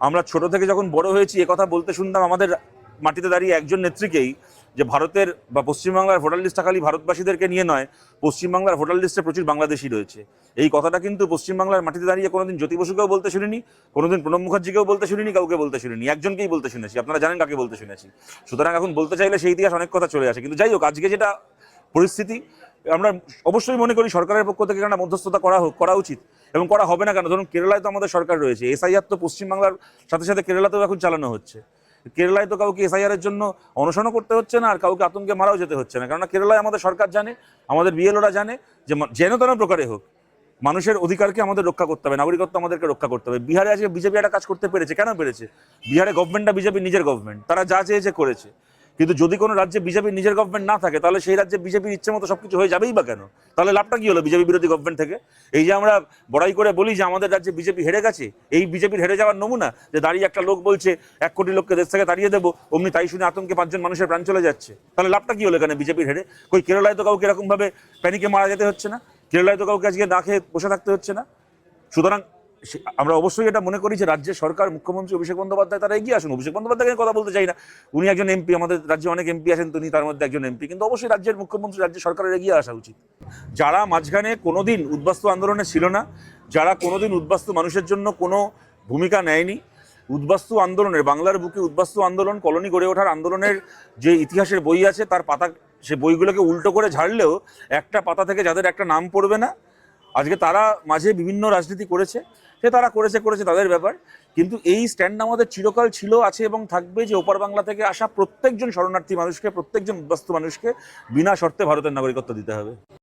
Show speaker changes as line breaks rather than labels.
আমরা ছোট থেকে যখন বড় হয়েছি কথা বলতে শুনতাম আমাদের মাটিতে দাঁড়িয়ে একজন নেত্রীকেই যে ভারতের বা পশ্চিমবাংলার ভোটার লিস্টটা খালি ভারতবাসীদেরকে নিয়ে নয়, পশ্চিমবাংলার ভোটার লিস্টে প্রচুর বাংলাদেশি রয়েছে। এই কথাটা কিন্তু পশ্চিমবাংলার মাটিতে দাঁড়িয়ে কোনোদিন জ্যোতি বসুকেও বলতে শুনিনি, কোনোদিন প্রণব মুখার্জিকেও বলতে শুনিনি, কাউকে বলতে শুনিনি, একজনকেই বলতে শুনেছি। আপনারা জানেন কাকে বলতে শুনেছি। সুতরাং এখন বলতে চাইলে সেই ইতিহাস অনেক কথা চলে আসে। কিন্তু যাই হোক, আজকে যেটা পরিস্থিতি আমরা অবশ্যই মনে করি সরকারের পক্ষ থেকে একটা মধ্যস্থতা করা হোক, করা উচিত এবং করা হবে না কেন? ধরুন কেরালায় তো আমাদের সরকার রয়েছে, এসআইআর তো পশ্চিমবাংলার সাথে সাথে কেরালাতেও এখন চালানো হচ্ছে। কেরালায় তো কাউকে এসআইআর এর জন্য অনশনও করতে হচ্ছে না, আর কাউকে আতঙ্কে মারাও যেতে হচ্ছে না। কেননা কেরালায় আমাদের সরকার জানে, আমাদের বিএলওরা জানে যে যেন তেন প্রকারে হোক, মানুষের অধিকারকে আমাদের রক্ষা করতে হবে, নাগরিকত্ব আমাদেরকে রক্ষা করতে হবে। বিহারে আজকে বিজেপি একটা কাজ করতে পেরেছে, কেন পেরেছে? বিহারে গভর্নমেন্টটা বিজেপি, নিজের গভর্নমেন্ট তারা যা চেয়েছে করেছে। কিন্তু যদি কোনো রাজ্যে বিজেপি নিজের গভর্নমেন্ট না থাকে, তাহলে সেই রাজ্যে বিজেপির ইচ্ছে মতো সবকিছু হয়ে যাবেই বা কেন? তাহলে লাভটা কি হলো বিজেপি বিরোধী গভর্নমেন্ট থেকে? এই যে আমরা বড়াই করে বলি যে আমাদের রাজ্যে বিজেপি হেরে গেছে, এই বিজেপির হেরে যাওয়ার নমুনা যে দাঁড়িয়ে একটা লোক বলছে, এক কোটি লোককে দেশ থেকে তাড়িয়ে দেবো, অমনি তাই শুনে আতঙ্কে পাঁচজন মানুষের প্রাণ চলে যাচ্ছে। তাহলে লাভটা কি হলো এখানে বিজেপির হেরে? কই কেরালায় তো কাউকে এরকমভাবে প্যানিকে মারা যেতে হচ্ছে না? কেরালায় তো কাউকে আজকে না খেয়ে বসে থাকতে হচ্ছে না? সুতরাং আমরা অবশ্যই এটা মনে করি যে রাজ্যের সরকার, মুখ্যমন্ত্রী অভিষেক বন্দ্যোপাধ্যায় তারা এগিয়ে আসুন। অভিষেক বন্দ্যোপাধ্যায়কে নিয়ে কথা বলতে চাই না? উনি একজন এমপি, আমাদের রাজ্যে অনেক এমপি আছেন, তিনি তার মধ্যে একজন এমপি। কিন্তু অবশ্যই রাজ্যের মুখ্যমন্ত্রী, রাজ্য সরকারের এগিয়ে আসা উচিত। যারা মাঝখানে কোনোদিন উদ্বাস্তু আন্দোলনে ছিল না, যারা কোনোদিন উদ্বাস্তু মানুষের জন্য কোনো ভূমিকা নেয়নি, উদ্বাস্তু আন্দোলনের, বাংলার বুকে উদ্বাস্তু আন্দোলন, কলোনি গড়ে ওঠার আন্দোলনের যে ইতিহাসের বই আছে, তার পাতা সে বইগুলোকে উল্টো করে ঝাড়লেও একটা পাতা থেকে যাদের একটা নাম পড়বে না আজকে তারা মাঝে বিভিন্ন রাজনীতি করেছে, সে তারা করেছে করেছে তাদের ব্যাপার। কিন্তু এই স্ট্যান্ড আমাদের চিরকাল ছিল, আছে এবং থাকবে যে ওপার বাংলা থেকে আসা প্রত্যেকজন শরণার্থী মানুষকে, প্রত্যেকজন ব্যস্ত মানুষকে বিনা শর্তে ভারতের নাগরিকত্ব দিতে হবে।